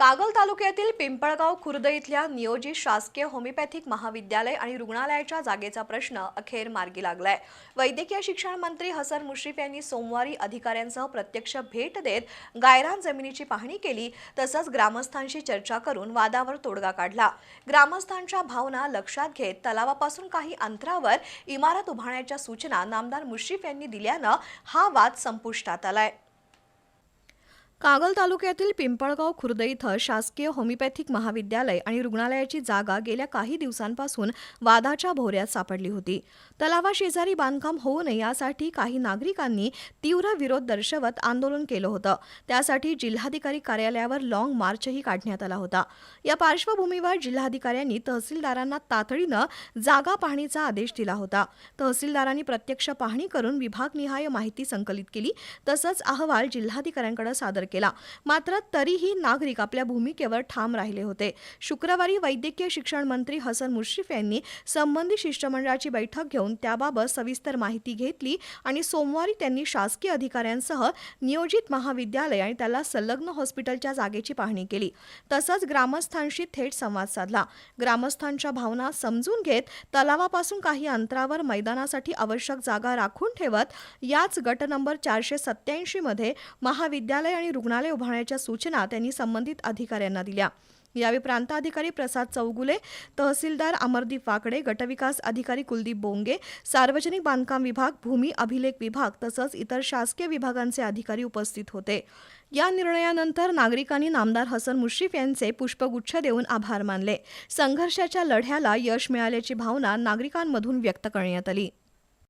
कागल तालुक्यातील पिंपळगाव खुर्द इथल्या नियोजित शासकीय होमिओपॅथिक महाविद्यालय आणि रुग्णालयाच्या जागेचा प्रश्न अखेर मार्गी लागलाय. वैद्यकीय शिक्षण मंत्री हसन मुश्रीफ यांनी सोमवारी अधिकाऱ्यांसह प्रत्यक्ष भेट देत गायरान जमिनीची पाहणी केली तसंच ग्रामस्थांशी चर्चा करून वादावर तोडगा काढला. ग्रामस्थांच्या भावना लक्षात घेत तलावापासून काही अंतरावर इमारत उभारण्याच्या सूचना नामदार मुश्रीफ यांनी दिल्यानं हा वाद संपुष्टात आलाय. कागल तालुक्यातील पिंपळगाव खुर्द इथं शासकीय होमिओपॅथिक महाविद्यालय आणि रुग्णालयाची जागा गेल्या काही दिवसांपासून वादाच्या भोवऱ्यात सापडली होती. तलावाशेजारी बांधकाम होऊ नये यासाठी काही नागरिकांनी तीव्र विरोध दर्शवत आंदोलन केलं होतं. त्यासाठी जिल्हाधिकारी कार्यालयावर लॉंग मार्चही काढण्यात आला होता. या पार्श्वभूमीवर जिल्हाधिकाऱ्यांनी तहसीलदारांना तातडीनं जागा पाहणीचा आदेश दिला होता. तहसीलदारांनी प्रत्यक्ष पाहणी करून विभागनिहाय माहिती संकलित केली. तसंच अहवाल जिल्हाधिकाऱ्यांकडे सादर केला. मात्र तरीही नागरिक आपल्या भूमिकेवर ठाम राहिले होते. शुक्रवारी वैद्यकीय शिक्षण मंत्री हसन मुश्रीफ यांनी संबंधित शिष्टमंडळाची बैठक घेऊन त्याबाबत सविस्तर माहिती घेतली आणि सोमवारी त्यांनी शासकीय अधिकाऱ्यांसह नियोजित महाविद्यालय आणि त्याला संलग्न हॉस्पिटलच्या जागेची पाहणी केली. तसंच ग्रामस्थांशी थेट संवाद साधला. ग्रामस्थांच्या भावना समजून घेत तलावापासून काही अंतरावर मैदानासाठी आवश्यक जागा राखून ठेवत याच गट नंबर चारशे सत्याऐंशी मध्ये महाविद्यालय आणि रुग्णालय उभारण्याच्या सूचना त्यांनी संबंधित अधिकाऱ्यांना दिल्या. यावेळी प्रांताधिकारी प्रसाद चौगुले तहसीलदार अमरदीप वाकडे गटविकास अधिकारी कुलदीप बोंगे सार्वजनिक बांधकाम विभाग भूमी अभिलेख विभाग तसंच इतर शासकीय विभागांचे अधिकारी उपस्थित होते. या निर्णयानंतर नागरिकांनी नामदार हसन मुश्रीफ यांचे पुष्पगुच्छ देऊन आभार मानले. संघर्षाच्या लढ्याला यश मिळाल्याची भावना नागरिकांमधून व्यक्त करण्यात आली.